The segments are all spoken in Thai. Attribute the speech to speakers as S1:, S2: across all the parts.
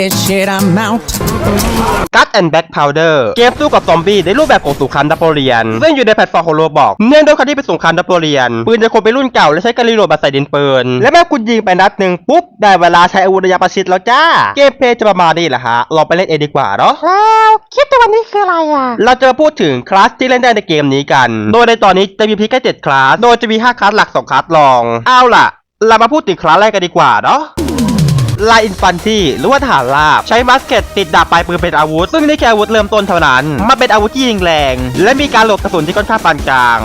S1: this shit, I'm out.
S2: กั t แอนด์แบ็กพาวเดอร์เกมสู้กับซอมบี้ในรูปแบบของสงครามนโปเลียน ซึ่งอยู่ในแพลตฟอร์มของโรบอกเนื่องด้วยคำที่เป็นสงครามนโปเลียน ปืนจะคงเป็นรุ่นเก่าและใช้การรีโหลดแบบใส่ดินปืน และแม่คุณยิงไปนัดหนึ่งปุ๊บ ได้เวลาใช้อาวุธระยะประชิดแล้วจ้า เกมเพลย์จะประมาณนี้แหละฮะลองไปเล่นเองดีกว่าเนาะ
S3: แล้วคลิปในวันนี้คืออะไรอะ
S2: เราจะมาพูดถึงคลาสที่เล่นได้ในเกมนี้กัน โดยในตอนนี้จะมีเพียงแค่7คลาส โดยจะมี5คลาสหลัก2คลาสรอง เอาล่ะ เรามาพูดถึงคลาสแรกกันดีกว่าเนาะ ลายอินฟันที่หรือว่าทหารลาบ ใช้มัสเก็ตติดดาบปลายปืนเป็นอาวุธ ซึ่งนี่แค่อาวุธเริ่มต้นเท่านั้นมาเป็นอาวุธที่ยิงแรง และมีการโหลดกระสุนที่ค่อนข้างปานกลาง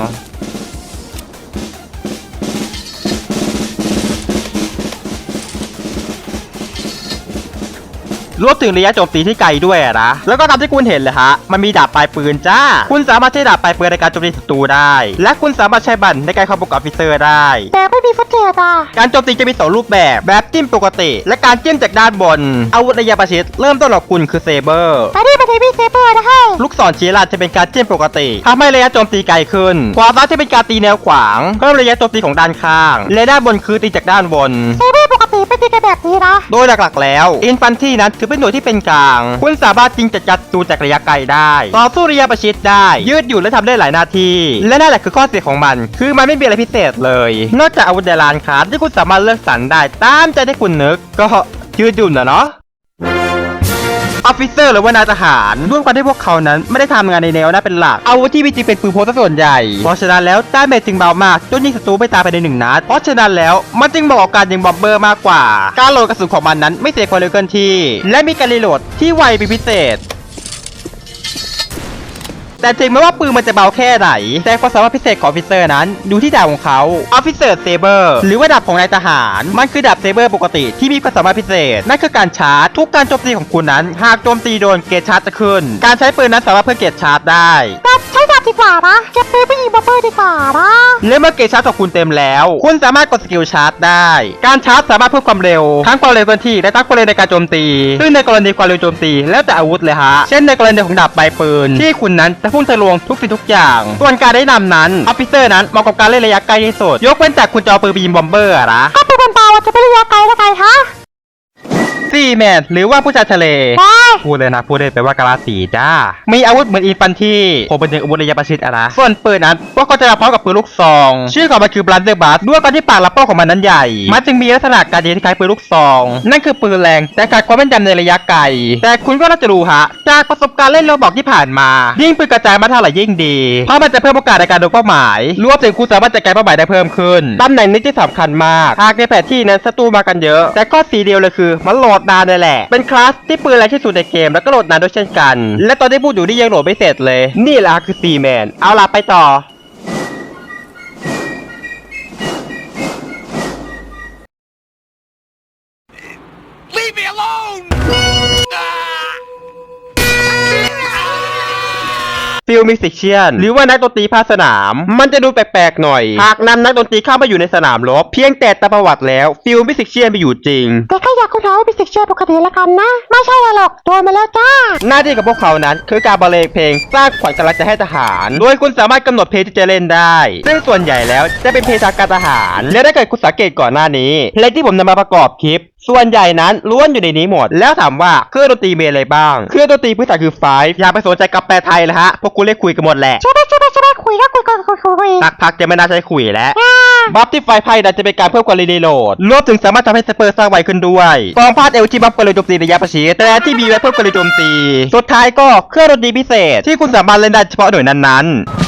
S2: รวมถึงระยะโจมตีที่ไกลด้วยอะนะ แล้วก็ตามที่คุณเห็นเลยฮะ มันมีดาบปลายปืนจ้า คุณสามารถใช้ดาบปลายปืนในการโจมตีศัตรูได้ และคุณสามารถใช้บันในการเข้าบุกออฟฟิเซอร์ได้
S3: แต่ไม่มีฟุตเทจอะ
S2: การโจมตีจะมีสองรูปแบบ แบบจิ้มปกติ และการจิ้มจากด้านบน อาวุธระยะประชิดเริ่มต้นของคุณคือเซเบอร์
S3: ไปที่ประเทศพี่เซเบอร์นะให้
S2: ลูกศรชี้ลาดจะเป็นการจิ้มปกติทำให้ระยะโจมตีไกลขึ้นขวาซ้ายจะเป็นการตีแนวขวางเพิ่มระยะโจมตีของด้านข้าง และด้านบนคือตีจากด้านบน
S3: เซเบอร์ ปกติเป็นตีกันแบบนี้นะ
S2: โดยหลักๆ แล้วอินฟันที่นั้นถือเป็นหน่วยที่เป็นกลาง คุณสามารถยิงจัดจัดตูจากระยะไกลได้ ต่อสู้ระยะประชิดได้ ยืดหยุ่นและทำได้หลายหน้าที่ และนั่นแหละคือข้อเสียของมัน คือมันไม่มีอะไรพิเศษเลย นอกจากอาวุธในลานคาร์ดที่คุณสามารถเลือกสรรได้ตามใจที่คุณนึก ก็ยืดหยุ่นนะเนาะ ออฟฟิเซอร์หรือว่านายทหารร่วมกันที่พวกเขานั้นไม่ได้ทำงานในแนวหน้าเป็นหลักอาวุธที่มีจริงเป็นปืนพกซะส่วนใหญ่ เพราะฉะนั้นแล้วด้านเมจจึงเบามากจนยิงศัตรูไม่ตายไปในหนึ่งนัดเพราะฉะนั้นแล้วมันจึงเหมาะกับการยิงบอมเบอร์มากกว่า การโหลดกระสุนของมันนั้นไม่เสียความเร็วเกินที่ และมีการรีโหลดที่ไวเป็นพิเศษ แต่ถึงแม้ว่าปืนมันจะเบาแค่ไหน แต่ความสามารถพิเศษของออฟิเซอร์นั้นดูที่ดาบของเขาออฟฟิเซอร์เซเบอร์หรือว่าดาบของนายทหาร มันคือดาบเซเบอร์ปกติที่มีความสามารถพิเศษ นั่นคือการชาร์จ ทุกการโจมตีของคุณนั้น หากโจมตีโดนเกจชาร์จจะขึ้น การใช้ปืนนั้นสามารถเพิ่มเกจชาร์จได้
S3: ดาบดีกว่านะเก็บปืนไปยิงบอมเบอร์ดีกว่านะ
S2: และเมื่อเกรดชาร์จของคุณเต็มแล้ว คุณสามารถกดสกิลชาร์จได้ การชาร์จสามารถเพิ่มความเร็ว ทั้งความเร็วเคลื่อนที่และทั้งความเร็วในการโจมตี ซึ่งในกรณีความเร็วโจมตีแล้วแต่อาวุธเลยฮะ เช่นในกรณีของดาบปลายปืน ที่คุณนั้นจะพุ่งทะลวงทุกสิ่งทุกอย่าง ส่วนการได้นำนั้นออฟฟิเซอร์นั้นเหมาะกับการเล่นระยะไกลที่สุดยกเว้นแต่คุณจะเอาปืนไปยิงบอมเบอร์อะนะ
S3: ถ้าปืนมันเบาจะไม่ระยะไกลแล้วไงฮะ
S2: ซีแมนหรือว่าผู้ชายทะเล
S3: ว้าย
S2: พูดเลยนะพูดได้ไปว่ากาลาสีจ้ามีอาวุธเหมือนอินฟันที่ผมเป็นถึงอาวุธระยะประชิดอะนะส่วนปืนนั้นพวกเขาจะมาพร้อมกับปืนลูกซอง ชื่อของมันคือบลันเดอร์บัสด้วยการที่ปากและเป้าของมันนั้นใหญ่ มันจึงมีลักษณะการยิงที่คล้ายปืนลูกซอง นั่นคือปืนแรงแต่ขาดความแม่นยำในระยะไกล แต่คุณก็น่าจะรู้ฮะจากประสบการณ์เล่นโรบอกที่ผ่านมา ยิ่งปืนกระจายมาเท่าไหร่ยิ่งดี เพราะมันจะเพิ่มโอกาสในการโดนเป้าหมายรวมถึงคุณสามารถจัดการเป้าหมายได้เพิ่มขึ้นตำแหน่งนี้ที่สำคัญมากหากในแผนที่นั้นศัตรูมากันเยอะ แต่ข้อสีเดียวเลยคือมันโหลดนานเลยแหละ เป็นคลาสที่ปืนแรงที่สุดในเกมแล้วก็โหลดนานด้วยเช่นกัน และตอนที่พูดอยู่นี่ยังโหลดไม่เสร็จเลย นี่แหละคือซีแมนเอาล่ะไปต่อ ฟิลมิสิเชียนหรือว่านักดนตรีภาคสนาม มันจะดูแปลกๆหน่อย หากนำนักดนตรีเข้ามาอยู่ในสนามรบเพียงแต่ตามประวัติแล้วฟิลมิสิเชียนไปอยู่จริง
S3: แต่แค่อยากคุณเขาเป็นสิกเชอร์ปกติแล้วกันนะ ไม่ใช่หรอกโดนมาแล้วจ้า
S2: หน้าที่ของพวกเขานั้นคือการบรรเลงเพลงสร้างขวัญกำลังใจให้ทหาร โดยคุณสามารถกำหนดเพลงที่จะเล่นได้ ซึ่งส่วนใหญ่แล้วจะเป็นเพลงทางการทหาร และถ้าเกิดคุณสังเกตก่อนหน้านี้เพลงที่ผมนำมาประกอบคลิป ส่วนใหญ่นั้นล้วนอยู่ในนี้หมด แล้วถามว่าเครื่องดนตรีมีอะไรบ้าง เครื่องดนตรีพื้นฐานคือไฟอย่าไปสนใจกับแปลไทยเลยฮะพวกคุณเรียกคุยกันหมดแหละ
S3: ใช่ไหมใช่ไหมใช่ไหมคุยก็คุยก็คุยคุยคุย
S2: สักพักจะไม่น่าใช้คุยแล้ว
S3: อ่า
S2: บัฟที่ไฟไพ่นั้นจะเป็นการเพิ่มความเร็วในโหลดรวมถึงสามารถทำให้สเปอร์สร้างไวขึ้นด้วยกองพาดเอลที่บัฟความเร็วโจมตีระยะประชิดแต่ที่มีไว้เพิ่มความเร็วโจมตี สุดท้ายก็เครื่องดนตรีพิเศษ ที่คุณสามารถเล่นได้เฉพาะหน่วยนั้นๆ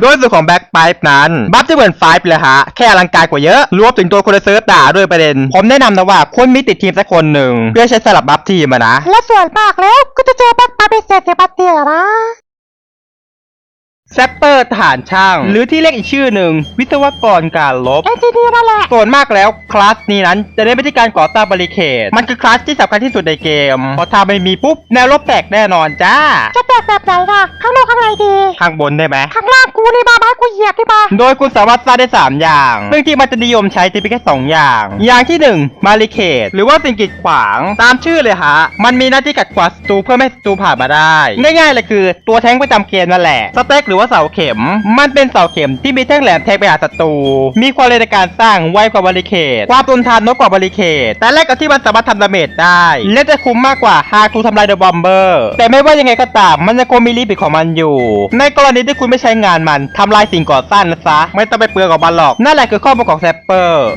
S2: โดยส่วนของแบ็คไ p นั้นบัฟจะเหมือนไฟฟ์เลยฮะแค่อลังการกว่าเยอะรวมถึงตัวคนในเซิร์ฟด่าด้วยประเด็น ผมแนะนำนะว่าควรมีติดทีมสักคนหนึ่งเพื่อใช้สลับบัฟทีมอะนะ
S3: และส่วนมากแล้วก็จะเจอแบ็คปาเป็นเศษเสียบัตเตียนะ
S2: แซปเปอร์ทหารช่าง หรือที่เรียกอีกชื่อหนึ่ง วิศวกรการลบ
S3: เอ็นจีดีนั่นแหละ
S2: ส่วนมากแล้วคลาสนี้นั้นจะเน้นไปที่การก่อสร้างบริเคดมันคือคลาสที่สำคัญที่สุดในเกมเพราะถ้าไม่มีปุ๊บ แนวรบแตกแน่นอนจ้า
S3: จะแตกแบบไหนล่ะ ข้างนอกข้างในดี
S2: ข้างบนได้ไหม
S3: ข้างล่าง กูเลยมาบ้ากูเหยียบได้ปะ
S2: โดยคุณสามารถสร้างได้ 3 อย่าง ซึ่งที่มันจะนิยมใช้จะมีแค่2อย่าง อย่างที่ 1 มาริเคตหรือว่าสิ่งกีดขวาง ตามชื่อเลยฮะ มันมีหน้าที่กัดขวางศัตรูเพื่อไม่ให้ศัตรูผ่านมาได้ ง่ายๆเลยคือตัวแท้งประจำเกมนั่นแหละ สเต็กหรือว่าเสาเข็ม มันเป็นเสาเข็มที่มีแท่งแหลมแทงไปหาศัตรู มีความเร็วในการสร้างไวกว่าบาริเคตความทนทานน้อยกว่าบาริเคตแต่แรกกับที่มันสามารถทำดาเมจได้ และจะคุ้มมากกว่าหากถูกทำลายโดยบอมเบอร์ แต่ไม่ว่ายังไงก็ตามมันยังคงมีลิมิตของมันอยู่ ในกรณีที่คุณไม่ใช้งานมนทำลายสิ่งก่อสร้างนะซะไม่ต้องไปเปลืองกับมันหรอกนั่นแหละคือข้อมูลของแซปเปอร์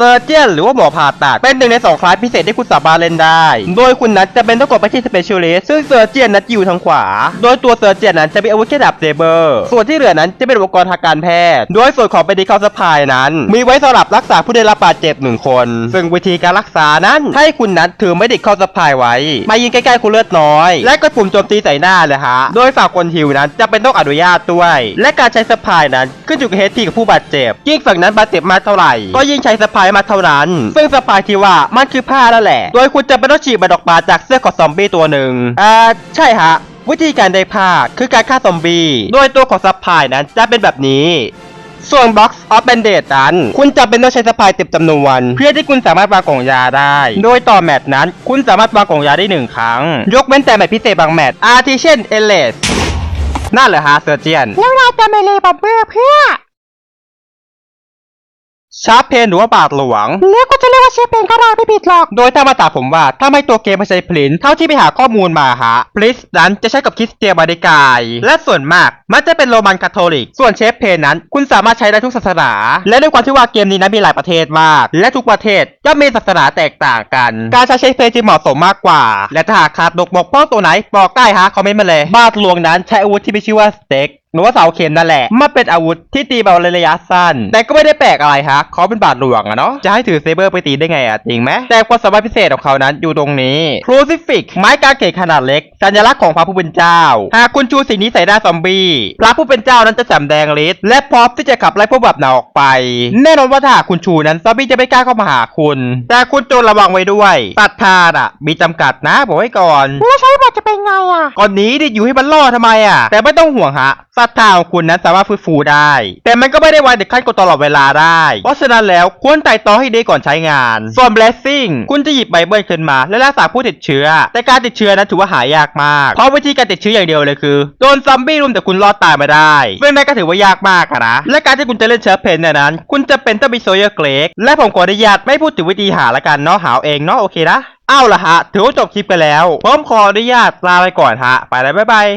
S2: เซอร์เจียนหรือว่าหมอผ่าตัดเป็นหนึ่งในสองคลาสพิเศษที่คุณสามารถเล่นได้ โดยคุณนั้นจะเป็นต้องกดไปที่สเปเชียลิสต์ซึ่งเซอร์เจียนนั้นอยู่ทางขวา โดยตัวเซอร์เจียนนั้นจะมีอาวุธแค่ดาบเซเบอร์ ส่วนที่เหลือนั้นจะเป็นอุปกรณ์ทางการแพทย์ โดยส่วนของ medical supply นั้น มีไว้สำหรับรักษาผู้ได้รับบาดเจ็บหนึ่งคน ซึ่งวิธีการรักษานั้นให้คุณนั้นถือ medical supply ไว้มายิงใกล้ๆคุณเลือดน้อย และกดปุ่มโจมตีใส่หน้าเลยฮะ โดยฝากคนฮิวนั้นจะเป็นต้องอนุญาตด้วย และการใช้สปายนั้นขึ้นอยู่กับเฮดทีกับผู้บาดเจ็บยิ่งฝั่งนั้นบาดเจ็บมากเท่าไหร่ก็ยิ่งใช้สปายมาเท่านั้น ซึ่งสปายที่ว่ามันคือผ้าแล้วแหละ โดยคุณจะเป็นต้องฉีกมันออกมาจากเสื้อของซอมบี้ตัวหนึ่งอ่าใช่ฮะ วิธีการได้ผ้าคือการฆ่าซอมบี้ โดยตัวของสปายนั้นจะเป็นแบบนี้ส่วน Box of Bandage นั้น คุณจะเป็นต้องใช้สปายเต็มจำนวน เพื่อที่คุณสามารถวางกล่องยาได้ โดยต่อแมตช์นั้น คุณสามารถวางกล่องยาได้หนึ่งครั้ง ยกเว้นแต่แมตช์พิเศษบางแมตช์อาทิเช่นเอเลสนั่นเหรอฮะเซอร์เจียน
S3: แล้วนาจะไม่เลยบอมเบอร์เพื่อ
S2: ชาร์ปเพนหรือว่าบาดหลวง
S3: เรียกก็จะเรียกว่าเชฟเป็นก็ได้ไม่ผิดหรอก
S2: โดยถ้ามาตามผมว่า ถ้าไม่ตัวเกมไม่ใช้พลินเท่าที่ไปหาข้อมูลมาฮะพลิสนั้นจะใช้กับคริสเตียนบาดิกาย และส่วนมากมันจะเป็นโรมันคาทอลิก ส่วนเชฟเพนนั้น คุณสามารถใช้ได้ทุกศาสนา และด้วยความที่ว่าเกมนี้นั้นมีหลายประเทศมาก และทุกประเทศย่อมมีศาสนาแตกต่างกัน การใช้เชฟเพนจึงเหมาะสมมากกว่า และถ้าหากขาดบกบกพร่องตัวไหนบอกได้ฮะคอมเมนต์มาเลย บาดหลวงนั้นใช้อาวุธที่มีชื่อว่าสเต็ก หรือว่าเสาเข็มนั่นแหละมันเป็นอาวุธที่ตีเบาในระยะสั้น แต่ก็ไม่ได้แปลกอะไรฮะเขาเป็นบาทหลวงอะเนาะจะให้ถือเซเบอร์ไปตีได้ไงอะจริงไหมแต่ความสามารถพิเศษของเขานั้นอยู่ตรงนี้ Crucifix ไม้กางเขนขนาดเล็ก สัญลักษณ์ของพระผู้เป็นเจ้า หากคุณชูสิ่งนี้ใส่หน้าซอมบี้พระผู้เป็นเจ้านั้นจะสำแดงฤทธิ์และพร้อมที่จะขับไล่พวกแบบหนาออกไป แน่นอนว่าถ้าหากคุณชูนั้นซอมบี้จะไม่กล้าเข้ามาหาคุณ แต่คุณจงระวังไว้ด้วยตัดทานอะมีจำกัดนะบอกไว้ก่อน
S3: แล้วใช้บัตรจะเป็นไงอะ
S2: ก่อนหนี้ดิอยู่ให้มันรอดทำไมอะแต่ไม่ต้องห่วงฮะศรัทธาของคุณนั้นสามารถฟื้นฟูได้ แต่มันก็ไม่ได้ไวเด็ดขั้นกดตลอดเวลาได้ เพราะฉะนั้นแล้วควรไต่ตองให้ดีก่อนใช้งาน ส่วน blessing คุณจะหยิบไบเบิลขึ้นมา และรักษาผู้ติดเชื้อ แต่การติดเชื้อนั้นถือว่าหายากมาก เพราะวิธีการติดเชื้ออย่างเดียวเลยคือโดนซอมบี้รุมแต่คุณรอดตายมาได้ซึ่งนั่นก็ถือว่ายากมากนะและการที่คุณจะเล่นเชื้อเพนเนี่ยนั้น คุณจะเป็นต้องมีโซเยอร์เกรกและผมขออนุญาตไม่พูดถึงวิธีหาละกันเนาะหาเอาเองเนาะโอเคนะเอาละฮะ ถือว่าจบคลิปไปแล้ว ผมขออนุญาตลาไปก่อนฮะ ไปแล้ว บ๊ายบาย